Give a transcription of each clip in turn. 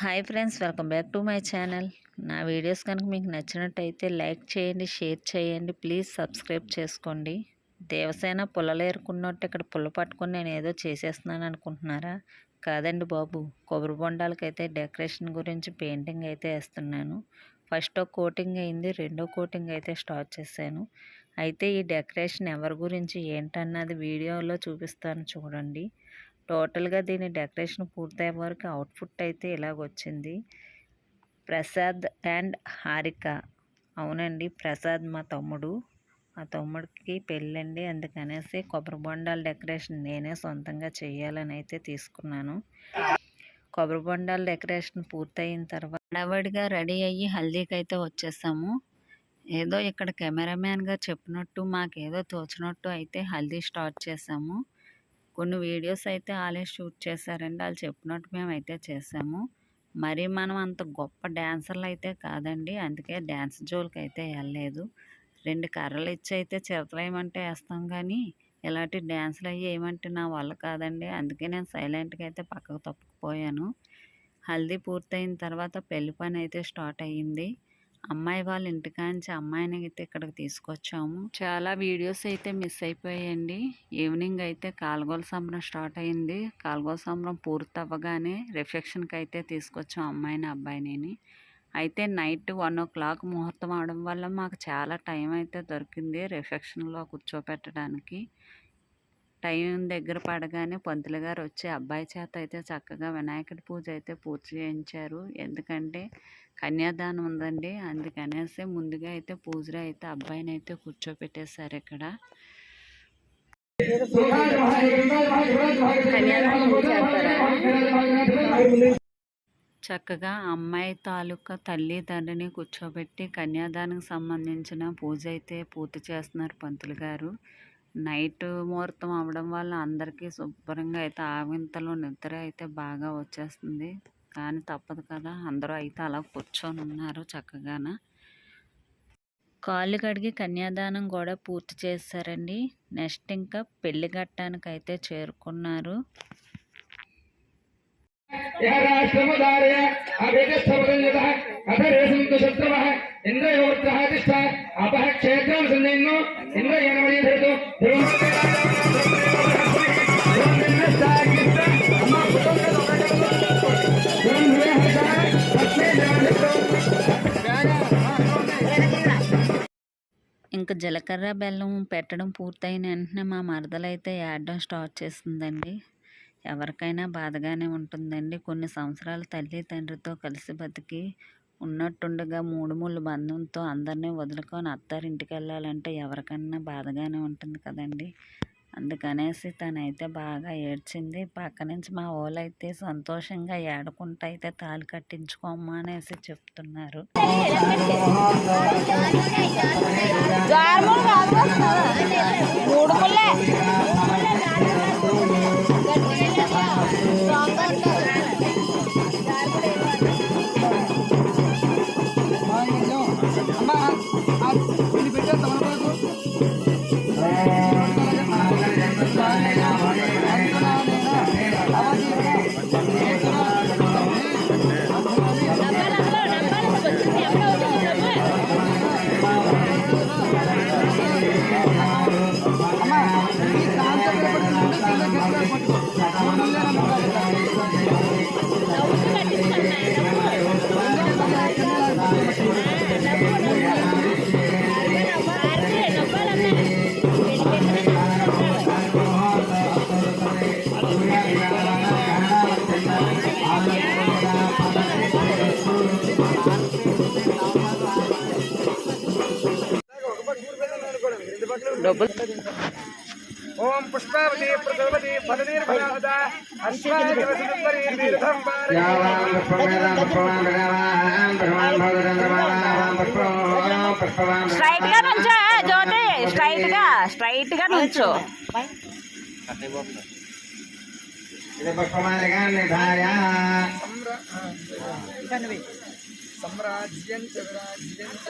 Hi friends welcome back to my channel. నా videos కనుక మీకు నచ్చినట్టయితే లైక్ చేయండి షేర్ చేయండి ప్లీజ్ సబ్స్క్రైబ్ చేసుకోండి. దేవసేన పుల్లలు ఏరుకున్నట్టు ఇక్కడ పుల్ల పట్టుకొని నేను ఏదో చేసేస్తున్నాను అనుకుంటున్నారా? కాదండి బాబు కొబ్బరి బొండాలకైతే డెకరేషన్ గురించి పెయింటింగ్ అయితే వేస్తున్నాను. ఫస్ట్ ఒక కోటింగ్ అయింది రెండో కోటింగ్ అయితే స్టార్ట్ చేశాను. అయితే ఈ డెకరేషన్ ఎవరి గురించి ఏంటన్నది వీడియోలో చూపిస్తాను చూడండి. టోటల్గా దీని డెకరేషన్ పూర్తయ్యే వరకు అవుట్పుట్ అయితే ఇలాగొచ్చింది. ప్రసాద్ అండ్ హారిక. అవునండి ప్రసాద్ మా తమ్ముడు. మా తమ్ముడికి పెళ్ళండి అందుకనేసి కొబ్బరి బొండాల డెకరేషన్ నేనే సొంతంగా చేయాలని అయితే తీసుకున్నాను. కొబ్బరి బొండాల డెకరేషన్ పూర్తయిన తర్వాత హడావడిగా రెడీ అయ్యి హల్దీకి అయితే వచ్చేసాము. ఏదో ఇక్కడ కెమెరామ్యాన్గా చెప్పినట్టు మాకేదో తోచినట్టు అయితే హల్దీ స్టార్ట్ చేసాము. కొన్ని వీడియోస్ అయితే వాళ్ళే షూట్ చేశారండి. వాళ్ళు చెప్పినట్టు మేము అయితే చేసాము. మరి మనం అంత గొప్ప డ్యాన్సర్లు అయితే కాదండి. అందుకే డ్యాన్స్ జోలికి అయితే వెళ్ళలేదు. రెండు కర్రలు ఇచ్చి అయితే చిరతలేయమంటే వేస్తాం కానీ ఇలాంటి డ్యాన్సులు అవి ఏమంటే నా వల్ల కాదండి. అందుకే నేను సైలెంట్గా అయితే పక్కకు తప్పుకుపోయాను. హల్దీ పూర్తయిన తర్వాత పెళ్ళి పని అయితే స్టార్ట్ అయ్యింది. అమ్మాయి వాళ్ళ ఇంటికాంచి అమ్మాయిని అయితే ఇక్కడికి తీసుకొచ్చాము. చాలా వీడియోస్ అయితే మిస్ అయిపోయాయండి. ఈవినింగ్ అయితే కాల్గోల సంబరం స్టార్ట్ అయింది. కాల్గోల సంబరం పూర్తి అవ్వగానే రిఫెక్షన్కి అయితే తీసుకొచ్చాం అమ్మాయిని అబ్బాయిని అయితే నైట్ వన్ ఓ క్లాక్ ముహూర్తం అవడం వల్ల మాకు చాలా టైం అయితే దొరికింది రిఫెక్షన్లో కూర్చోపెట్టడానికి. టైం దగ్గర పడగానే పంతులు గారు వచ్చి అబ్బాయి చేత అయితే చక్కగా వినాయకుడి పూజ అయితే పూర్తి చేయించారు. ఎందుకంటే కన్యాదానం ఉందండి. అందుకనేసి ముందుగా అయితే పూజలు అయితే అబ్బాయిని అయితే కూర్చోపెట్టేశారు ఇక్కడ. చక్కగా అమ్మాయి తాలూకా తల్లిదండ్రిని కూర్చోబెట్టి కన్యాదానికి సంబంధించిన పూజ అయితే పూర్తి చేస్తున్నారు పంతులు గారు. నైట్ ముహూర్తం అవడం వల్ల అందరికీ శుభ్రంగా అయితే ఆవింతలో నిద్ర అయితే బాగా వచ్చేస్తుంది. కానీ తప్పదు కదా అందరూ అయితే అలా కూర్చొని ఉన్నారు చక్కగాన. కాళ్ళు కడిగి కన్యాదానం కూడా పూర్తి చేశారండి. నెక్స్ట్ ఇంకా పెళ్ళి ఘట్టానికి అయితే చేరుకున్నారు యహరాశ్రమదారయ అభిగస్థపదంజతః అథరేసంతు శత్రవః ఇంద్రయోత్రః ఇంకా జీలకర్ర బెల్లం పెట్టడం పూర్తయిన వెంటనే మా మరదలైతే ఏడడం స్టార్ట్ చేస్తుందండి. ఎవరికైనా బాధగానే ఉంటుందండి. కొన్ని సంవత్సరాలు తల్లి తండ్రితో కలిసి బతికి ఉన్నట్టుండగా మూడు ముళ్ళు బంధంతో అందరినీ వదులుకొని అత్తారింటికి వెళ్ళాలంటే ఎవరికన్నా బాధగానే ఉంటుంది కదండి. అందుకనేసి తనైతే బాగా ఏడ్చింది. పక్క నుంచి మా వాళ్ళైతే సంతోషంగా ఏడకుంటా అయితే తాళి కట్టించుకోమ్మా అనేసి చెప్తున్నారు. Bye. ఓం పుష్పావతి ప్రసవతి పదనీర్భయాద అశ్వాగవసుందరీ తీర్థం యావాం పుష్పమేదాం పుష్పవాన్ భగవాన్ పుష్పవాన్ భగవాన్ పుష్పవాన్ పుష్పవాన్ స్ట్రైట్ గా నుంచో జ్యోతి స్ట్రైట్ గా స్ట్రైట్ గా నుంచో ఇది పుష్పమాలికాన్ని నిధాయ సమ్రాజ్యం చ విరాజ్యం చ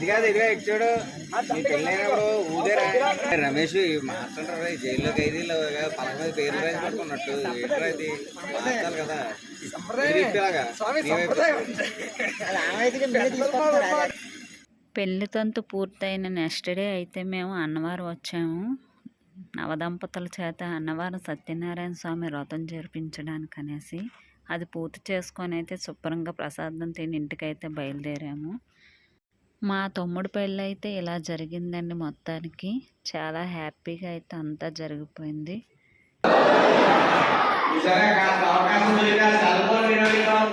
అది కాదు ఇదిగా ఇచ్చాడు నీ పెళ్ళైనప్పుడు ఊదేరా రమేష్ మార్చంటారా జైల్లో ఖైదీలు పలక మీద పేర్లు రాసి పట్టుకున్నట్టు. ఏంట్రా ఇది? మార్చాలి కదా. పెళ్ళి తంతు పూర్తయిన నెక్స్ట్ డే అయితే మేము అన్నవరం వచ్చాము. నవదంపతుల చేత అన్నవరం సత్యనారాయణ స్వామి వ్రతం జరిపించడానికి అనేసి అది పూర్తి చేసుకొని అయితే శుభ్రంగా ప్రసాదం తిని ఇంటికైతే బయలుదేరాము. మా తమ్ముడు పెళ్ళి అయితే ఇలా జరిగిందండి మొత్తానికి. చాలా హ్యాపీగా అయితే అంతా జరిగిపోయింది.